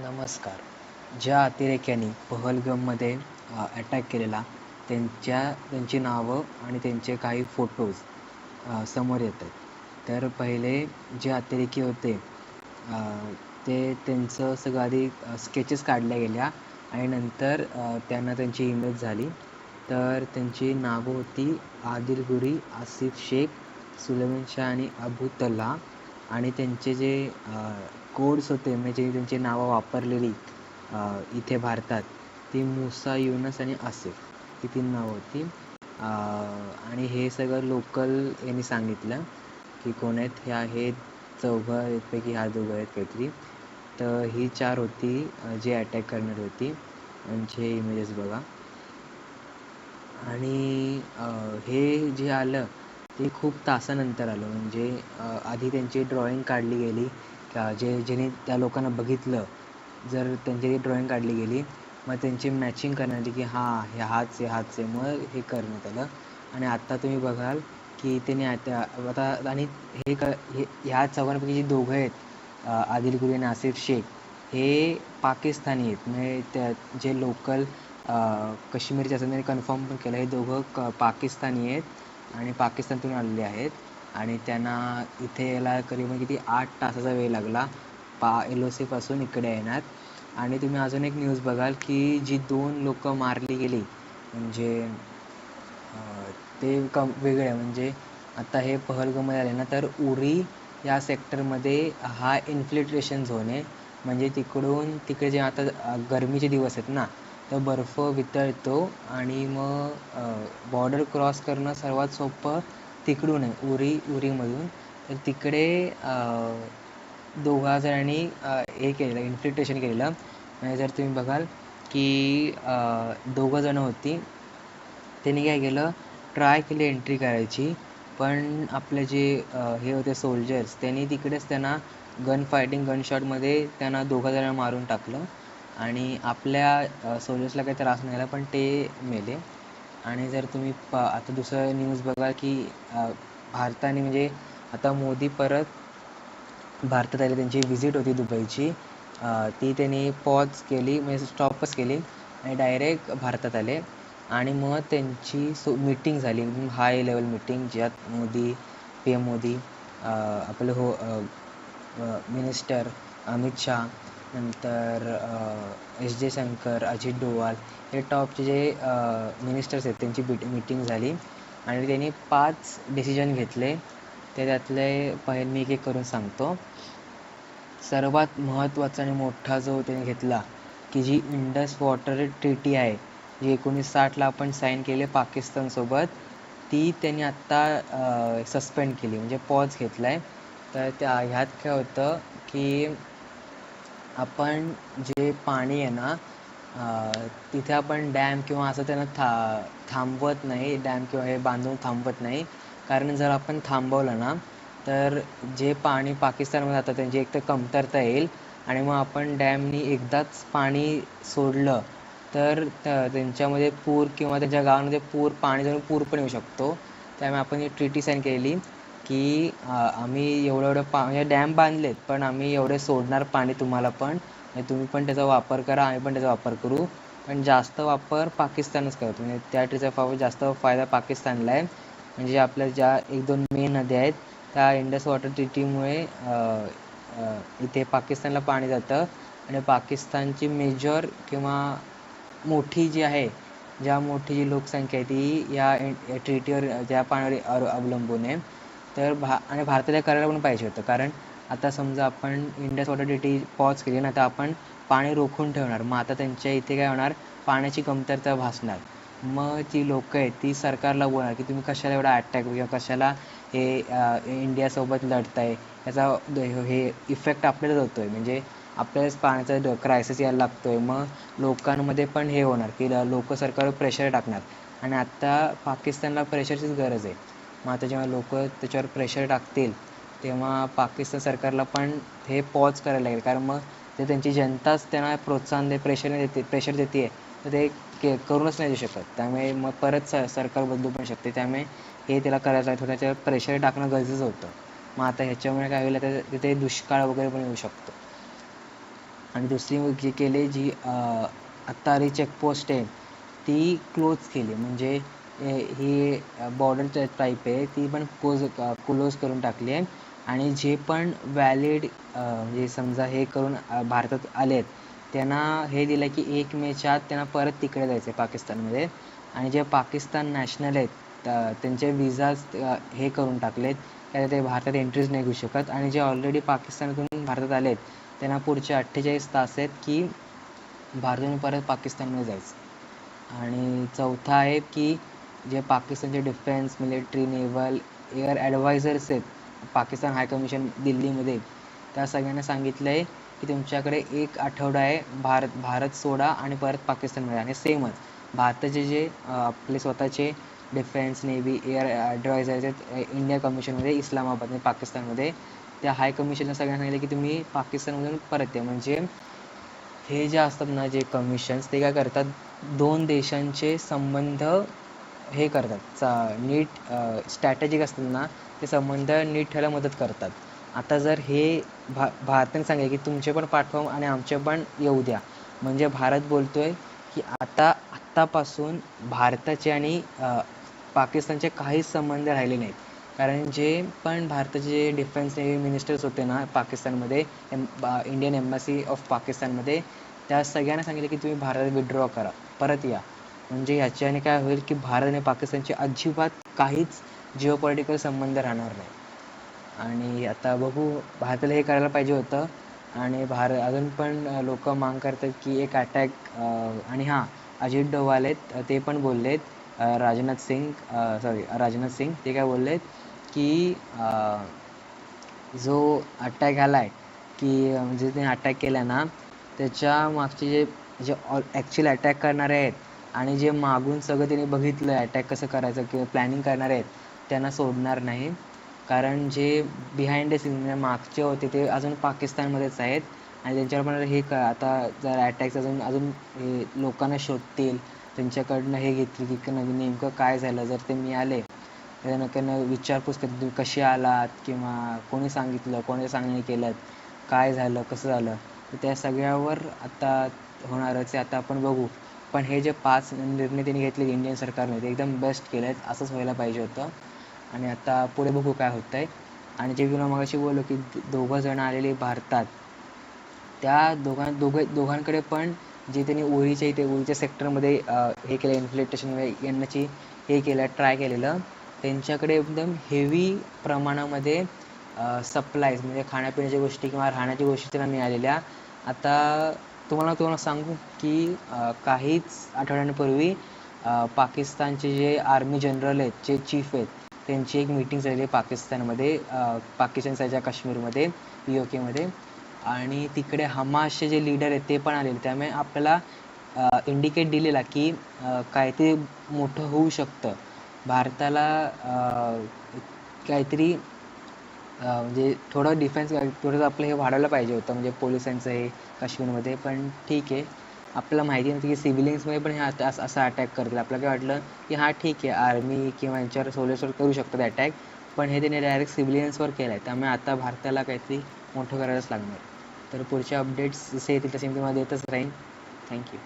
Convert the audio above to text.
नमस्कार. ज्या अतिरेक्यांनी पहलगममध्ये अटॅक केलेला त्यांच्या त्यांची नावं आणि त्यांचे काही फोटोज समोर येत आहेत. तर पहिले जे अतिरेकी होते ते त्यांचं सगळं आधी स्केचेस काढल्या गेल्या आणि नंतर त्यांना त्यांची इमेज झाली. तर त्यांची नावं होती आदिलगुरी आसिफ शेख सुलेमन शाह आणि अबू तल्हा आणि त्यांचे जे कोड्स होते म्हणजे त्यांची नावं वापरलेली इथे भारतात ती मुसा युनस आणि आसिफ ही तीन नावं होती. आणि हे सगळं लोकल यांनी सांगितलं की कोण आहेत ह्या हे चौघं पैकी ह्या दोघं आहेत काहीतरी तर ही चार होती जे अटॅक करणारी होती म्हणजे इमेजेस बघा. आणि हे जे आलं ते खूप तासानंतर आलं. म्हणजे आधी त्यांची ड्रॉईंग काढली गेली. जे ज्याने त्या लोकांना बघितलं जर त्यांची ड्रॉईंग काढली गेली मग त्यांची मॅचिंग करण्यात की हां हे हाच आहे हाच आहे. मग हे करण्यात आलं. आणि आत्ता तुम्ही बघाल की त्यांनी आता आता आणि हे क हे ह्या चौघांपैकी जे दोघं आहेत आदिल गुरी आणि आसिफ शेख हे पाकिस्तानी आहेत. म्हणजे त्या जे लोकल काश्मीरचे असं त्यांनी कन्फर्म पण केलं. हे दोघं क पाकिस्तानी आहेत. आणि पाकिस्तानातून आलेले आहेत. आणि त्यांना इथे यायला करीबन किती? आठ तासाचा वेळ लागला. पा एल ओ सीपासून इकडे येणार आणि तुम्ही अजून एक न्यूज बघाल की जी दोन लोक मारली गेली म्हणजे ते कम वेगळे आहे. म्हणजे आता हे पहलगाममध्ये आले ना तर उरी या सेक्टरमध्ये हा इन्फ्लिट्रेशन झोन आहे. म्हणजे तिकडून तिकडे जे आता गरमीचे दिवस आहेत ना तर बर्फ वितळतो आणि मग बॉर्डर क्रॉस करणं सर्वात सोपं तिकडून आहे उरी उरीमधून. तर तिकडे दोघा जणांनी हे केलेलं इन्फ्लिटेशन केलेलं. म्हणजे जर तुम्ही बघाल की दोघं जणं होती. त्यांनी काय केलं? ट्राय केली एंट्री करायची. पण आपले जे हे होते सोल्जर्स त्यांनी तिकडेच त्यांना गन फायटिंग गन शॉटमध्ये त्यांना दोघं जणांना मारून टाकलं. आणि आपल्या सोल्जर्सला काही त्रास नाही झाला पण ते मेले. आणि जर तुम्ही प आता दुसरं न्यूज बघा की भारताने म्हणजे आता मोदी परत भारतात आले त्यांची व्हिजिट होती दुबईची. ती त्यांनी पॉज केली म्हणजे स्टॉपच केली आणि डायरेक्ट भारतात आले. आणि मग त्यांची सो मीटिंग झाली हाय लेवल मीटिंग ज्यात मोदी पी एम मोदी आपलं हो मिनिस्टर अमित शाह नंतर एस जे शंकर अजित डोवाल हे टॉपचे जे मिनिस्टर्स आहेत त्यांची बीट मीटिंग झाली. आणि त्यांनी पाच डिसिजन घेतले. ते त्यातले पहिले मी एक एक करून सांगतो. सर्वात महत्त्वाचा आणि मोठा जो त्याने घेतला की जी इंडस वॉटर ट्रीटी आहे जी एकोणीस साठला आपण साईन केले पाकिस्तानसोबत ती त्यांनी आत्ता सस्पेंड केली. म्हणजे पॉज घेतला आहे तर त्या ह्यात काय होतं की आपण जे पाणी आहे ना तिथे आपण डॅम किंवा असं त्यांना था थांबवत नाही. डॅम किंवा हे बांधून थांबवत नाही. कारण जर आपण थांबवलं ना तर जे पाणी पाकिस्तानमध्ये जातं त्यांची एक तर कमतरता येईल. आणि मग आपण डॅमनी एकदाच पाणी सोडलं तर त्यांच्यामध्ये पूर किंवा त्यांच्या गावामध्ये पूर पाणी जाऊन पूर पण येऊ शकतो. त्यामुळे आपण ही ट्रीटी साईन केली की आम्ही एवढं एवढं पा म्हणजे डॅम बांधलेत पण आम्ही एवढे सोडणार पाणी तुम्हाला पण. तुम्ही पण त्याचा वापर करा आम्ही पण त्याचा वापर करू. पण जास्त वापर पाकिस्तानच करतो म्हणजे त्या ट्रीचा फार जास्त फायदा पाकिस्तानला आहे. म्हणजे आपल्या ज्या एक दोन मेन नद्या आहेत त्या इंडस वॉटर ट्रीटीमुळे इथे पाकिस्तानला पाणी जातं. आणि पाकिस्तानची मेजर किंवा मोठी जी आहे ज्या मोठी जी लोकसंख्या आहे ती या ट्रीटीवर त्या पाण्यावर अवलंबून आहे. तर भा म्हणजे आणि भारताला करायला पण पाहिजे होतं. कारण आता समजा आपण इंडस वॉटर डिटी पॉज केली ना तर आपण पाणी रोखून ठेवणार. मग आता त्यांच्या इथे काय होणार? पाण्याची कमतरता भासणार. मग ती लोकं आहेत ती सरकारला बोलणार की तुम्ही कशाला एवढा अटॅक किंवा कशाला हे इंडियासोबत लढताय? याचा हे इफेक्ट आपल्यालाच होतो आहे म्हणजे आपल्यालाच पाण्याचा क्रायसिस यायला लागतो आहे मग लोकांमध्ये पण हे होणार की लोक सरकारवर प्रेशर टाकणार. आणि आत्ता पाकिस्तानला प्रेशरचीच गरज आहे. मग आता जेव्हा लोक त्याच्यावर प्रेशर टाकतील तेव्हा पाकिस्तान सरकारला पण हे पॉज करायला लागेल. कारण मग ते त्यांची जनताच त्यांना प्रोत्साहन दे प्रेशर देते प्रेशर देते तर ते के करूनच नाही देऊ शकत. त्यामुळे मग परत स सरकार बदलू पण शकते. त्यामुळे हे त्याला करायचं आहे. त्याच्यावर प्रेशर टाकणं गरजेचं होतं. मग आता ह्याच्यामुळे काय होईल तर तिथे दुष्काळ वगैरे पण येऊ शकतो. आणि दुसरी जी केली जी आत्ता आली चेकपोस्ट आहे ती क्लोज केली. म्हणजे ही बॉर्डर टाईप आहे ती पण क्लोज क्लोज करून टाकली आहे. आणि जे पण व्हॅलिड म्हणजे समजा हे करून भारतात आले आहेत त्यांना हे दिलं की एक मेच्या आत त्यांना परत तिकडे जायचं आहे पाकिस्तानमध्ये. आणि जे पाकिस्तान नॅशनल आहेत त्यांचे विजाज हे करून टाकलेत त्या ते भारतात एंट्रीज नाही घेऊ शकत. आणि जे ऑलरेडी पाकिस्तानातून भारतात आले आहेत त्यांना पुढचे अठ्ठेचाळीस तास आहेत की भारतातून परत पाकिस्तानमध्ये जायचं. आणि चौथा आहे की जे पाकिस्तानचे defence military naval air advisers आहेत पाकिस्तान हाय कमिशन दिल्लीमध्ये. त्या सगळ्यांना सांगितलं आहे की तुमच्याकडे एक आठवडा आहे भारत भारत सोडा आणि परत पाकिस्तानमध्ये आणि सेमच भारताचे जे आपले स्वतःचे डिफेन्स नेव्ही एअर ॲडवायझर्स आहेत इंडिया कमिशनमध्ये इस्लामाबाद पाकिस्तानमध्ये त्या हाय कमिशनला सगळ्यांना सांगितलं की तुम्ही पाकिस्तानमधून परत या. म्हणजे हे जे असतात ना जे कमिशन्स ते काय करतात? दोन देशांचे संबंध हे करतात. चा नीट स्ट्रॅटेजिक असतात ना ते संबंध नीट ठेवायला मदत करतात. आता जर हे भा भारताने सांगेल की तुमचे पण पाठवा आणि आमचे पण येऊ द्या. म्हणजे भारत बोलतोय की आता आत्तापासून भारताचे आणि पाकिस्तानचे काहीच संबंध राहिले नाहीत. कारण जे पण भारताचे जे डिफेन्स नेव्ही मिनिस्टर्स होते ना पाकिस्तानमध्ये एम इंडियन एम्बसी ऑफ पाकिस्तानमध्ये त्या सगळ्यांना सांगितलं की तुम्ही भारतात विड्रॉ करा. परत या. म्हणजे याच्याने काय होईल की भारत आणि पाकिस्तानचे अजिबात काहीच जिओ पॉलिटिकल संबंध राहणार नाही. आणि आता बघू भारताला हे करायला पाहिजे होतं. आणि भारत अजून पण लोक मांग करतात की एक अटॅक आणि हां अजित डोवाल आहेत ते पण बोललेत. राजनाथ सिंग सॉरी राजनाथ सिंग ते काय बोललेत की जो अटॅक आला आहे की म्हणजे ते अटॅक केला ना त्याच्या मागचे जे जे ॲक्च्युअली अटॅक करणारे आहेत आणि जे मागून सगळं त्यांनी बघितलं आहे अटॅक कसं करायचं किंवा प्लॅनिंग करणारे आहेत त्यांना सोडणार नाही. कारण जे बिहाइंड द सीन म्हणजे मागचे होते ते अजून पाकिस्तानमध्येच आहेत. आणि त्यांच्यावर पण हे क आता जर अटॅक्स अजून अजून हे लोकांना शोधतील त्यांच्याकडनं हे घेतली की नवीन नेमकं काय झालं जर ते मिळाले तर त्यांना विचारपूस करतील तुम्ही कसे आलात किंवा कोणी सांगितलं कोणी सांगणे केलं काय झालं कसं झालं. तर त्या सगळ्यावर आता होणारच आहे आता आपण बघू. पण हे जे पाच निर्णय त्यांनी घेतले इंडियन सरकारने ते एकदम बेस्ट केले आहेत असंच व्हायला पाहिजे होतं. आणि आता पुढे बघू काय होतं आहे आणि जे मी मगाशी बोललो की दोघं जण आलेले भारतात त्या दोघां दोघं दोघांकडे पण जे त्यांनी उरीच्या इथे उरीच्या सेक्टरमध्ये हे केलं इन्फ्लेटेशन यांनाची हे केलं ट्राय केलेलं. त्यांच्याकडे एकदम हेवी प्रमाणामध्ये सप्लायज म्हणजे खाण्यापिण्याच्या गोष्टी किंवा राहण्याच्या गोष्टी त्यांना मिळालेल्या. आता तुम्हाला तुम्हाला सांगू की काहीच आठवड्यांपूर्वी पाकिस्तानचे जे आर्मी जनरल आहेत जे चीफ आहेत त्यांची एक मीटिंग झाली पाकिस्तानमध्ये पाकिस्तान साईडच्या काश्मीरमध्ये पी ओ केमध्ये आणि तिकडे हमासचे जे लीडर आहेत ते पण आलेले. त्यामुळे आपल्याला इंडिकेट दिलेला की काहीतरी मोठं होऊ शकतं. भारताला काहीतरी म्हणजे थोडं डिफेन्स थोडंसं आपलं हे वाढवलं पाहिजे होतं म्हणजे पोलिसांचं हे काश्मीरमध्ये. पण ठीक आहे. आपल्याला माहिती नव्हती की सिव्हिलियन्समध्ये पण हे आता असं अटॅक करतील. आपल्याला काय वाटलं की हां ठीक आहे आर्मी किंवा यांच्यावर सोल्जर्सवर करू शकतात अटॅक पण हे त्यांनी डायरेक्ट सिव्हिलियन्सवर केलं आहे त्यामुळे आता भारताला काहीतरी मोठं करायलाच लागणार. तर पुढच्या अपडेट्स जसे येतील तसे मी तुम्हाला देतच राहीन. थँक्यू